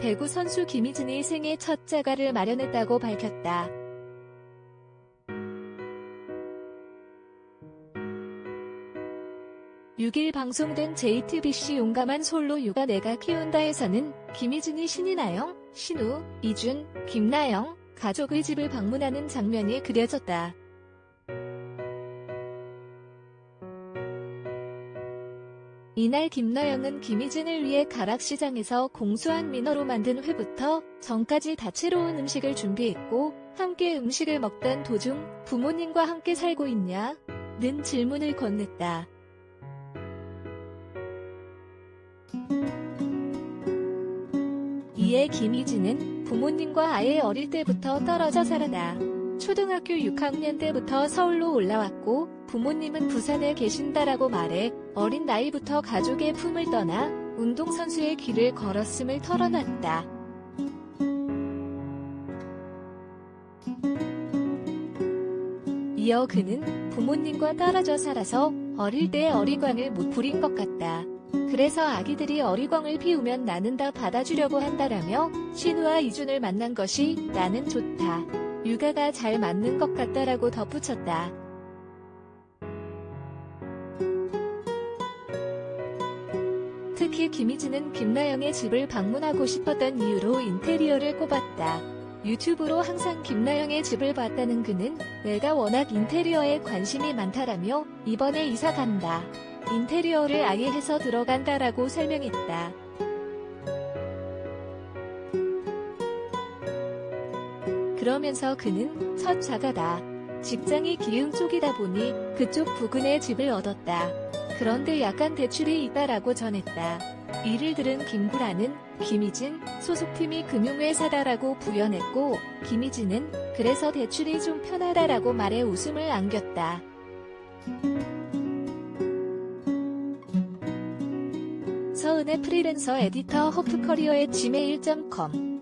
배구 선수 김희진이 생애 첫 자가를 마련했다고 밝혔다. (6일) 방송된 JTBC 용감한 솔로 육아 내가 키운다에서는 김희진이 신인아영, 신우, 이준, 김나영 가족의 집을 방문하는 장면이 그려졌다. 이날 김나영은 김희진을 위해 가락시장에서 공수한 민어로 만든 회부터 전까지 다채로운 음식을 준비했고 함께 음식을 먹던 도중 부모님과 함께 살고 있냐? 는 질문을 건넸다. 이에 김희진은 부모님과 아예 어릴 때부터 떨어져 살아다. 초등학교 6학년 때부터 서울로 올라왔고 부모님은 부산에 계신다라고 말해 어린 나이부터 가족의 품을 떠나 운동선수의 길을 걸었음을 털어놨다. 이어 그는 부모님과 떨어져 살아서 어릴 때 어리광을 못 부린 것 같다. 그래서 아기들이 어리광을 피우면 나는 다 받아주려고 한다라며 신우와 이준을 만난 것이 나는 좋다. 육아가 잘 맞는 것 같다라고 덧붙였다. 특히 김희진은 김나영의 집을 방문하고 싶었던 이유로 인테리어를 꼽았다. 유튜브로 항상 김나영의 집을 봤다는 그는 내가 워낙 인테리어에 관심이 많다라며 이번에 이사 간다. 인테리어를 아예 해서 들어간다라고 설명했다. 그러면서 그는 첫 자가다. 직장이 기흥 쪽이다 보니 그쪽 부근에 집을 얻었다. 그런데 약간 대출이 있다라고 전했다. 이를 들은 김구라는 김희진 소속팀이 금융회사다라고 부연했고 김희진은 그래서 대출이 좀 편하다라고 말해 웃음을 안겼다. 서은의 프리랜서 에디터 허프커리어의 gmail.com